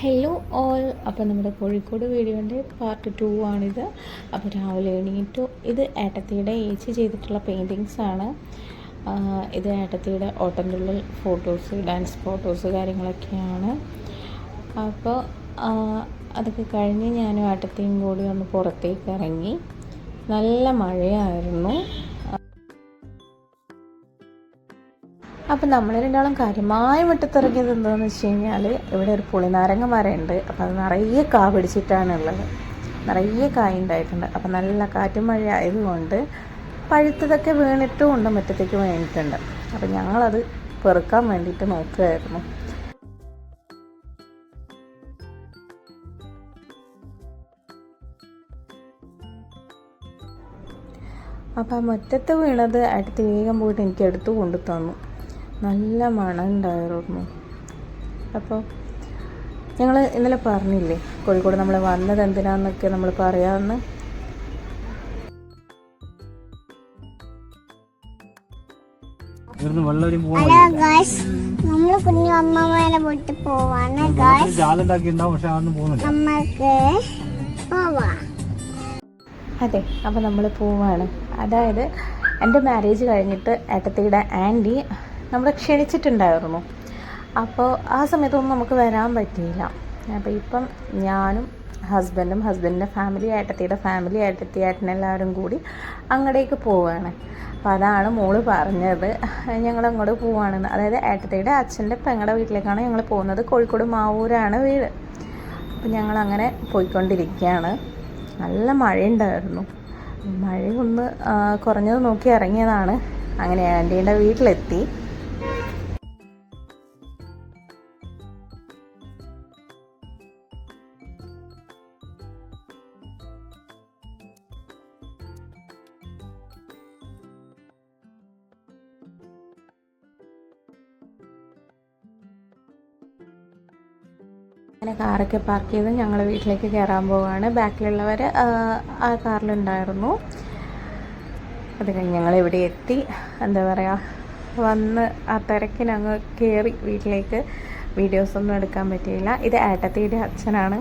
Hello all അപ്പോൾ നമ്മുടെ Kozhikode വീഡിയോന്റെ part two ആണിത്. അപ്പോൾ രാവിലെ എണീറ്റു. ഇത് ഏട്ടത്തിയുടെ ഏച്ചി ചെയ്തിട്ടുള്ള പെയിന്റിങ്സ് ആണ്. ഇത് ഏട്ടത്തിയുടെ ഓട്ടന്റുള്ളിൽ ഫോട്ടോസ് ഡാൻസ് ഫോട്ടോസ് കാര്യങ്ങളൊക്കെയാണ്. അപ്പോൾ അതൊക്കെ കഴിഞ്ഞ് ഞാനും ഏട്ടത്തിയും കൂടി ഒന്ന് പുറത്തേക്ക് ഇറങ്ങി. നല്ല മഴയായിരുന്നു. അപ്പം നമ്മൾ രണ്ടാളും കാര്യമായ വെട്ടിത്തിറങ്ങിയത് എന്താണെന്ന് വെച്ച് കഴിഞ്ഞാൽ ഇവിടെ ഒരു പുളിനാരങ്ങ മരമുണ്ട് അപ്പം അത് നിറയെ കാ പിടിച്ചിട്ടാണുള്ളത് നിറയെ കായ ഉണ്ടായിട്ടുണ്ട് അപ്പം നല്ല കാറ്റും മഴ ആയതുകൊണ്ട് പഴുത്തതൊക്കെ വീണിട്ടും ഉണ്ട് മുറ്റത്തേക്ക് വീണിട്ടുണ്ട്. അപ്പം ഞങ്ങളത് പെറുക്കാൻ വേണ്ടിയിട്ട് നോക്കുകയായിരുന്നു അപ്പം ആ മുറ്റത്ത് വീണത് അടുത്ത് വേഗം പോയിട്ട് എനിക്ക് എടുത്തു കൊണ്ടു തന്നു നല്ല മണം ഉണ്ടായിരുന്നു അപ്പോൾ ഞങ്ങൾ ഇന്നലെ പറഞ്ഞില്ലേ കോഴിക്കോട് നമ്മൾ വന്നത് എന്തിനാന്നൊക്കെ നമ്മൾ പറയാമെന്ന് കുഞ്ഞു വീട്ടിൽ പോവാണ് പോവാ. അതെ അപ്പോൾ നമ്മൾ പോവാണ്. അതായത് എന്റെ മാരേജ് കഴിഞ്ഞിട്ട് ഏട്ടത്തിയുടെ ആന്റി നമ്മളെ ക്ഷണിച്ചിട്ടുണ്ടായിരുന്നു. അപ്പോൾ ആ സമയത്തൊന്നും നമുക്ക് വരാൻ പറ്റിയില്ല. അപ്പോൾ ഇപ്പം ഞാനും ഹസ്ബൻഡും ഹസ്ബൻഡിന്റെ ഫാമിലി ഏട്ടത്തിയുടെ ഫാമിലി ഏട്ടത്തി ഏട്ടനെല്ലാവരും കൂടി അങ്ങടേക്ക് പോവുകയാണ് അപ്പോൾ അതാണ് മോൾ പറഞ്ഞത്. ഞങ്ങൾ അങ്ങോട്ട് പോവുകയാണെന്ന് അതായത് ഏട്ടത്തിയുടെ അച്ഛന്റെ പെങ്ങളുടെ വീട്ടിലേക്കാണ് ഞങ്ങൾ പോകുന്നത്. കോഴിക്കോട് മാവൂരാണ് വീട്. അപ്പം ഞങ്ങൾ അങ്ങനെ പോയിക്കൊണ്ടിരിക്കുകയാണ്. നല്ല മഴയുണ്ടായിരുന്നു. മഴ ഒന്ന് കുറഞ്ഞത് നോക്കി ഇറങ്ങിയതാണ്. അങ്ങനെ ആന്റീന്റെ വീട്ടിലെത്തി. അങ്ങനെ കാറൊക്കെ പാർക്ക് ചെയ്ത് ഞങ്ങൾ വീട്ടിലേക്ക് കയറാൻ പോവുകയാണ് ബാക്കിലുള്ളവർ ആ കാറിലുണ്ടായിരുന്നു. അത് കഴിഞ്ഞ് ഞങ്ങൾ ഇവിടെ എത്തി. എന്താ പറയുക വന്ന് ആ തിരക്കിനങ്ങ് കയറി വീട്ടിലേക്ക്. വീഡിയോസൊന്നും എടുക്കാൻ പറ്റിയില്ല. ഇത് ഏട്ടത്തിയുടെ അച്ഛനാണ്.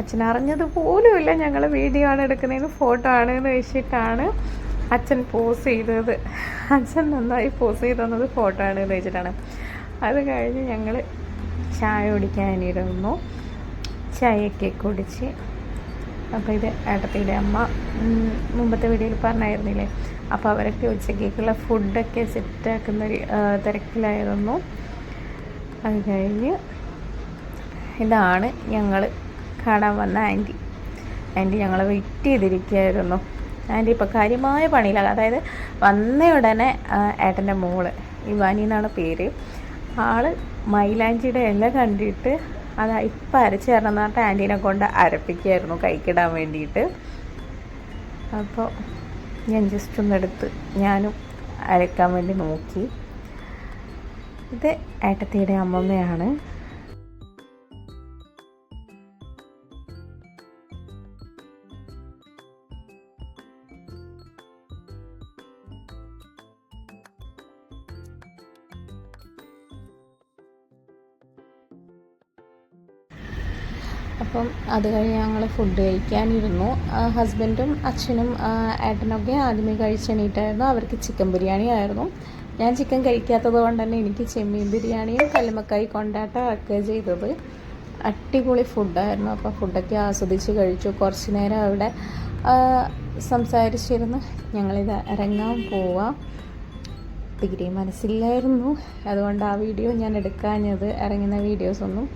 അച്ഛൻ അറിഞ്ഞത് പോലുമില്ല ഞങ്ങൾ വീഡിയോ ആണ് എടുക്കുന്നതിന് ഫോട്ടോ ആണ് എന്ന് വെച്ചിട്ടാണ് അച്ഛൻ പോസ് ചെയ്തത്. അച്ഛൻ നന്നായി പോസ് ചെയ്ത് തന്നത് ഫോട്ടോ ആണ് എന്ന് വെച്ചിട്ടാണ്. അത് കഴിഞ്ഞ് ഞങ്ങൾ ചായ കുടിക്കാനിരുന്നു ചായയൊക്കെ കുടിച്ച്. അപ്പോൾ ഇത് ഏട്ടത്തിയുടെ അമ്മ മുമ്പത്തെ വീഡിയോയിൽ പറഞ്ഞായിരുന്നില്ലേ? അപ്പോൾ അവരൊക്കെ ഉച്ചക്കേക്കുള്ള ഫുഡൊക്കെ സെറ്റാക്കുന്ന ഒരു തിരക്കിലായിരുന്നു. അത് കഴിഞ്ഞ് ഇതാണ് ഞങ്ങൾ കാണാൻ വന്ന ആന്റി. ആന്റി ഞങ്ങളെ വെയിറ്റ് ചെയ്തിരിക്കുകയായിരുന്നു. ആന്റി ഇപ്പോൾ കാര്യമായ പണിയിലാണ്. അതായത് വന്ന ഉടനെ ഏട്ടന്റെ മോൾ ഇവാനി എന്നാണ് പേര്. ആൾ മൈലാഞ്ചിയുടെ ഇല കണ്ടിട്ട് അത് ഇപ്പം അരച്ച് തരണം എന്ന് പറഞ്ഞിട്ട് ആന്റീനെ കൊണ്ട് അരപ്പിക്കായിരുന്നു കൈക്കിടാൻ വേണ്ടിയിട്ട്. അപ്പോൾ ഞാൻ ജസ്റ്റ് ഒന്ന് എടുത്ത് ഞാനും അരക്കാൻ വേണ്ടി നോക്കി. ഇത് ഏട്ടത്തിയുടെ അമ്മമ്മയാണ്. അപ്പം അത് കഴിഞ്ഞ് ഞങ്ങൾ ഫുഡ് കഴിക്കാനിരുന്നു. ഹസ്ബൻഡും അച്ഛനും ഏട്ടനൊക്കെ ആദ്യമേ കഴിച്ചെണീറ്റായിരുന്നു അവർക്ക് ചിക്കൻ ബിരിയാണി ആയിരുന്നു. ഞാൻ ചിക്കൻ കഴിക്കാത്തത് കൊണ്ട് തന്നെ എനിക്ക് ചെമ്മീൻ ബിരിയാണിയും കല്ലുമക്കായി കൊണ്ടാട്ടം ഒക്കെ ചെയ്തത്. അടിപൊളി ഫുഡായിരുന്നു അപ്പോൾ ഫുഡൊക്കെ ആസ്വദിച്ച് കഴിച്ചു. കുറച്ച് നേരം അവിടെ സംസാരിച്ചിരുന്നു. ഞങ്ങളിത് ഇറങ്ങാൻ പോവാം. ഡിഗ്രി മനസ്സിലായിരുന്നു അതുകൊണ്ട് ആ വീഡിയോ ഞാൻ എടുക്കാഞ്ഞത് ഇറങ്ങുന്ന വീഡിയോസൊന്നും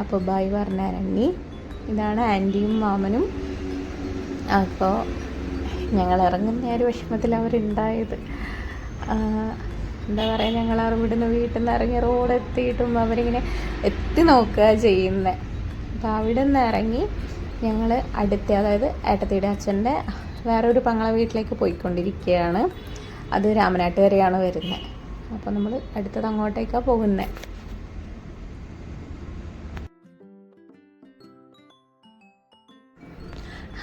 അപ്പോൾ ബൈ പറഞ്ഞിറങ്ങി ഇതാണ് ആന്റിയും മാമനും. അപ്പോൾ ഞങ്ങൾ ഇറങ്ങുന്ന ഒരു വിഷമത്തിൽ അവരുണ്ടായത്. എന്താ പറയുക ഞങ്ങൾ ഇവിടുന്ന് വീട്ടിൽ നിന്ന് ഇറങ്ങി റോഡ് എത്തിയിട്ടും അവരിങ്ങനെ എത്തി നോക്കുക ചെയ്യുന്നത് അപ്പോൾ അവിടെ നിന്ന് ഇറങ്ങി ഞങ്ങൾ അടുത്ത അതായത് ഏട്ടത്തിയുടെ അച്ഛന്റെ വേറൊരു പങ്ങളെ വീട്ടിലേക്ക് പോയിക്കൊണ്ടിരിക്കുകയാണ്. അത് രാമനാട്ടുകരയാണ് വരുന്നത് അപ്പോൾ നമ്മൾ അടുത്തത് അങ്ങോട്ടേക്കാണ് പോകുന്നത്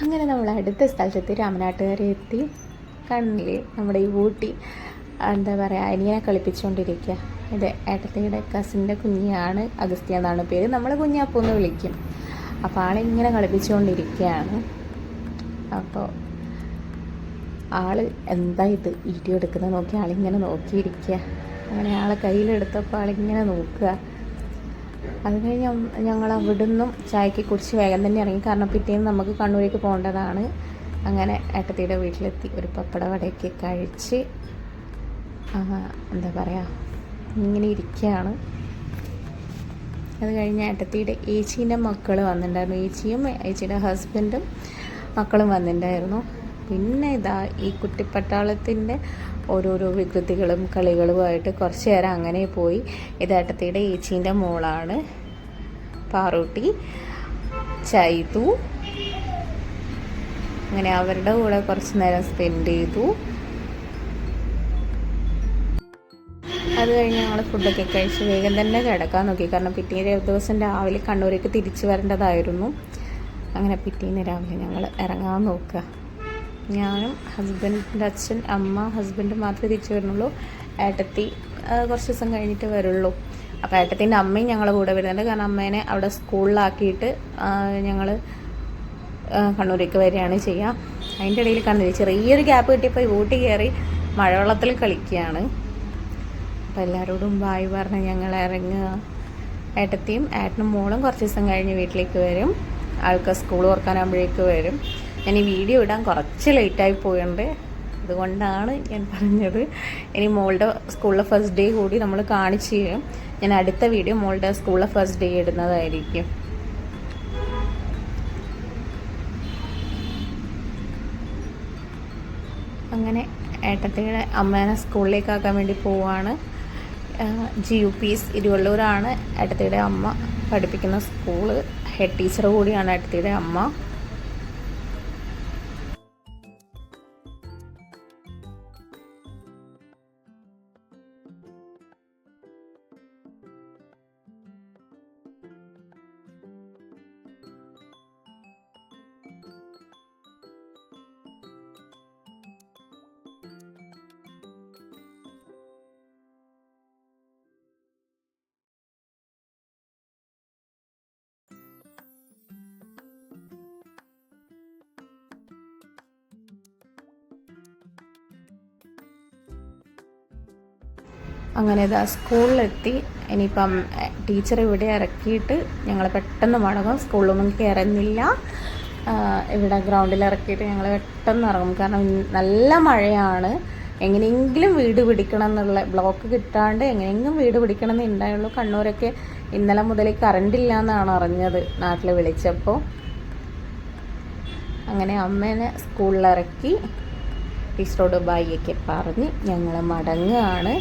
അങ്ങനെ നമ്മൾ അടുത്ത സ്ഥലത്തെത്തി രാമനാട്ടുകാരെ എത്തി കണ്ണില്ലേ നമ്മുടെ ഈ ഊട്ടി എന്താ പറയുക അനിയനെ കളിപ്പിച്ചുകൊണ്ടിരിക്കുക ഇത് ഏട്ടത്തിയുടെ കസിന്റെ കുഞ്ഞാണ് അഗസ്ത്യ എന്നാണ് പേര്. നമ്മൾ കുഞ്ഞാപ്പൂ എന്ന് വിളിക്കും. അപ്പോൾ ആളിങ്ങനെ കളിപ്പിച്ചുകൊണ്ടിരിക്കുകയാണ് അപ്പോൾ ആൾ എന്താ ഇത് വീഡിയോ എടുക്കുന്നത് നോക്കി ആളിങ്ങനെ നോക്കിയിരിക്കുക അങ്ങനെ ആളെ കയ്യിലെടുത്തപ്പോൾ ആളിങ്ങനെ നോക്കുക. അത് കഴിഞ്ഞ് ഞങ്ങൾ അവിടുന്നും ചായക്ക് കുടിച്ച് വേഗം തന്നെ ഇറങ്ങി. കാരണം പിറ്റേന്ന് നമുക്ക് കണ്ണൂരേക്ക് പോകേണ്ടതാണ്. അങ്ങനെ ഏട്ടത്തിയുടെ വീട്ടിലെത്തി. ഒരു പപ്പട വടയൊക്കെ കഴിച്ച് എന്താ പറയുക ഇങ്ങനെ ഇരിക്കുകയാണ്. അത് കഴിഞ്ഞ് ഏട്ടത്തിയുടെ ഏച്ചീന്റെ മക്കൾ വന്നിട്ടുണ്ടായിരുന്നു. ഏച്ചിയും ഏച്ചിയുടെ ഹസ്ബൻഡും മക്കളും വന്നിട്ടുണ്ടായിരുന്നു. പിന്നെ ഇതാ ഈ കുട്ടിപ്പട്ടാളത്തിന്റെ ഓരോരോ വികൃതികളും കളികളുമായിട്ട് കുറച്ച് നേരം അങ്ങനെ പോയി. ഇതേട്ടത്തിയുടെ ഏച്ചീന്റെ മോളാണ് പാറൂട്ടി ചൈതു. അങ്ങനെ അവരുടെ കൂടെ കുറച്ച് നേരം സ്പെൻഡ് ചെയ്തു. അത് കഴിഞ്ഞ് ഞങ്ങൾ ഫുഡൊക്കെ കഴിച്ച് വേഗം തന്നെ കിടക്കാൻ നോക്കി. കാരണം പിറ്റേ ദിവസം രാവിലെ കണ്ണൂരേക്ക് തിരിച്ചു വരേണ്ടതായിരുന്നു. അങ്ങനെ പിറ്റേന്ന് രാവിലെ ഞങ്ങൾ ഇറങ്ങാൻ നോക്കുക. ഞാനും ഹസ്ബൻഡിന്റെ അച്ഛൻ അമ്മ ഹസ്ബൻഡ് മാത്രമേ തിരിച്ചു വരുന്നുള്ളൂ. ഏട്ടത്തി കുറച്ച് ദിവസം കഴിഞ്ഞിട്ട് വരുള്ളൂ. അപ്പോൾ ഏട്ടത്തിന്റെ അമ്മയും ഞങ്ങളുടെ കൂടെ വരുന്നുണ്ട്. കാരണം അമ്മേനെ അവിടെ സ്കൂളിലാക്കിയിട്ട് ഞങ്ങൾ കണ്ണൂരേക്ക് വരികയാണ് ചെയ്യുക. അതിന്റെ ഇടയിൽ കണ്ണൂർ ചെറിയൊരു ഗ്യാപ്പ് കിട്ടിയപ്പോൾ ഊട്ടി കയറി മഴവെള്ളത്തിൽ കളിക്കുകയാണ്. അപ്പോൾ എല്ലാവരോടും ബായ് പറഞ്ഞ് ഞങ്ങൾ ഇറങ്ങുക. ഏട്ടത്തിയും ഏട്ടനും മോളും കുറച്ച് ദിവസം കഴിഞ്ഞ് വീട്ടിലേക്ക് വരും. ആൾക്ക് സ്കൂൾ തുറക്കാനാകുമ്പോഴേക്ക് വരും. ഞാൻ ഈ വീഡിയോ ഇടാൻ കുറച്ച് ലേറ്റായി പോയുണ്ട്. അതുകൊണ്ടാണ് ഞാൻ പറഞ്ഞത്. ഇനി മോളുടെ സ്കൂളിലെ ഫസ്റ്റ് ഡേ കൂടി നമ്മൾ കാണിച്ചു തരും. ഞാൻ അടുത്ത വീഡിയോ മോളുടെ സ്കൂളിലെ ഫസ്റ്റ് ഡേ ഇടുന്നതായിരിക്കും. അങ്ങനെ ഏട്ടത്തിയുടെ അമ്മേനെ സ്കൂളിലേക്കാക്കാൻ വേണ്ടി പോവാണ്. ജി യു പി എസ് ഇരുവള്ളൂരാണ് ഏട്ടത്തിയുടെ അമ്മ പഠിപ്പിക്കുന്ന സ്കൂൾ. ഹെഡ് ടീച്ചർ കൂടിയാണ് ഏട്ടത്തിയുടെ അമ്മ. അങ്ങനെ ഇതാ സ്കൂളിലെത്തി. ഇനിയിപ്പം ടീച്ചർ ഇവിടെ ഇറക്കിയിട്ട് ഞങ്ങൾ പെട്ടെന്ന് മടങ്ങും. സ്കൂളിലൊന്നും കയറുന്നില്ല. ഇവിടെ ഗ്രൗണ്ടിൽ ഇറക്കിയിട്ട് ഞങ്ങൾ പെട്ടെന്ന് ഇറങ്ങും. കാരണം നല്ല മഴയാണ്. എങ്ങനെയെങ്കിലും വീട് പിടിക്കണം എന്നുള്ള ബ്ലോക്ക് കിട്ടാണ്ട് എങ്ങനെയെങ്കിലും വീട് പിടിക്കണം എന്ന് ഉണ്ടായുള്ളൂ. കണ്ണൂരൊക്കെ ഇന്നലെ മുതൽ കറണ്ട് ഇല്ല എന്നാണ് അറിഞ്ഞത് നാട്ടിൽ വിളിച്ചപ്പോൾ. അങ്ങനെ അമ്മേനെ സ്കൂളിലിറക്കി ടീച്ചറോട് ബായിയൊക്കെ പറഞ്ഞ് ഞങ്ങൾ മടങ്ങുകയാണ്.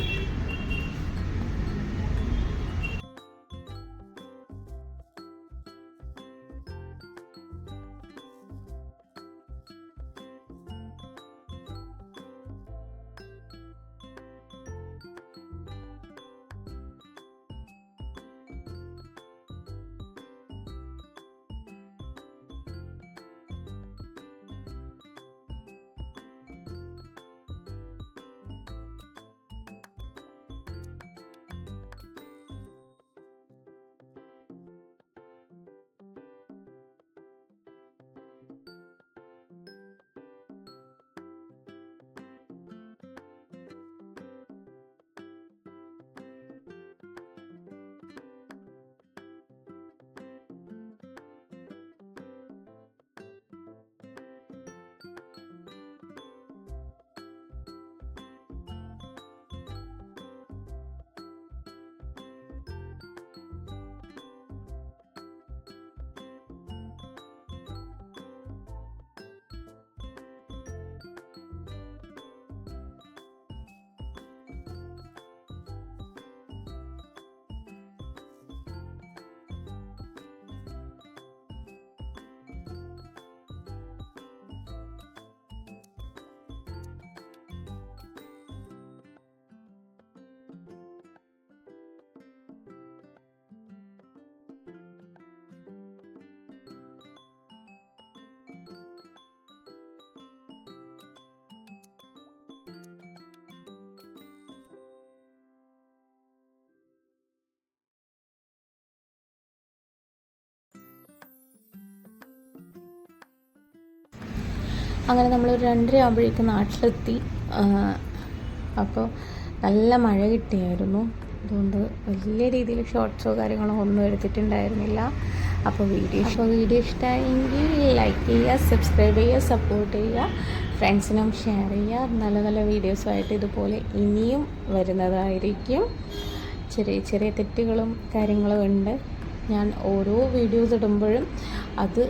അങ്ങനെ നമ്മളൊരു രണ്ടര ആകുമ്പോഴേക്കും നാട്ടിലെത്തി. അപ്പോൾ നല്ല മഴ കിട്ടിയായിരുന്നു. അതുകൊണ്ട് വലിയ രീതിയിൽ ഷോർട്ട്സോ കാര്യങ്ങളോ ഒന്നും എടുത്തിട്ടുണ്ടായിരുന്നില്ല. അപ്പോൾ വീഡിയോ ഷോ വീഡിയോ ഇഷ്ടമായെങ്കിൽ ലൈക്ക് ചെയ്യുക സബ്സ്ക്രൈബ് ചെയ്യുക സപ്പോർട്ട് ചെയ്യുക ഫ്രണ്ട്സിനും ഷെയർ ചെയ്യുക. നല്ല നല്ല വീഡിയോസുമായിട്ട് ഇതുപോലെ ഇനിയും വരുന്നതായിരിക്കും. ചെറിയ ചെറിയ തെറ്റുകളും കാര്യങ്ങളും ഉണ്ട്. ഞാൻ ഓരോ വീഡിയോസ് ഇടുമ്പോഴും അത്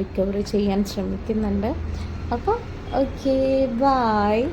റിക്കവറി ചെയ്യാൻ ശ്രമിക്കുന്നുണ്ട്. അപ്പോൾ ഓക്കെ ബായ്